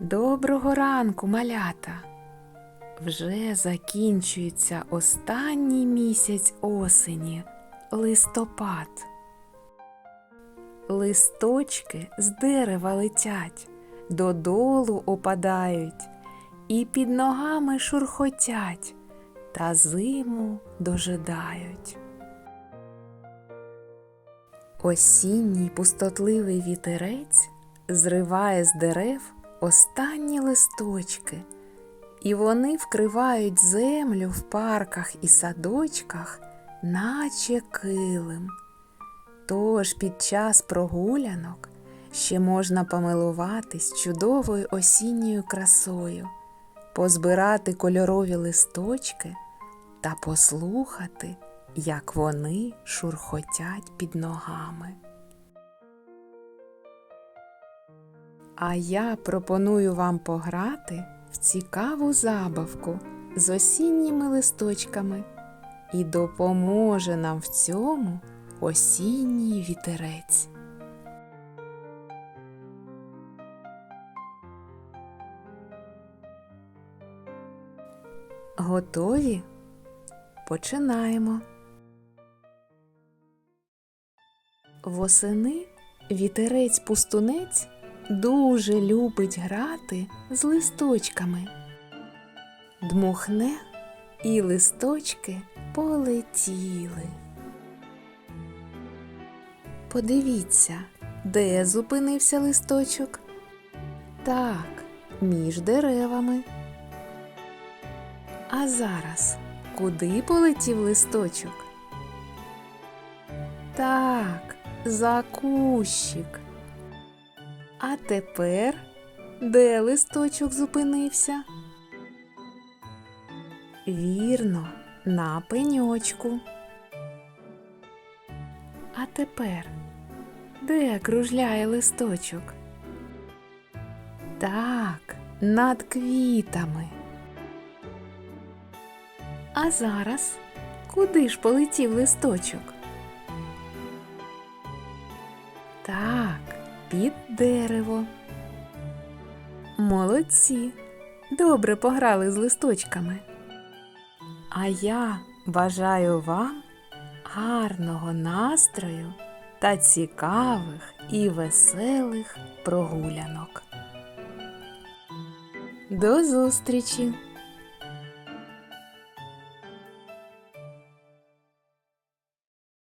Доброго ранку, малята! Вже закінчується останній місяць осені листопад. Листочки з дерева летять, додолу опадають і під ногами шурхотять та зиму дожидають. Осінній пустотливий вітерець зриває з дерев останні листочки, і вони вкривають землю в парках і садочках, наче килим. Тож під час прогулянок ще можна помилуватись чудовою осінньою красою, позбирати кольорові листочки та послухати, як вони шурхотять під ногами. А я пропоную вам пограти в цікаву забавку з осінніми листочками і допоможе нам в цьому осінній вітерець. Готові? Починаємо. Восени вітерець-пустунець дуже любить грати з листочками. Дмухне і листочки полетіли. Подивіться, де зупинився листочок? Так, між деревами. А зараз куди полетів листочок? Так, за кущик. А тепер де листочок зупинився? Вірно, на пеньочку. А тепер де кружляє листочок? Так, над квітами. А зараз куди ж полетів листочок? Так, під дерево. Молодці. Добре пограли з листочками. А я бажаю вам гарного настрою та цікавих і веселих прогулянок. До зустрічі!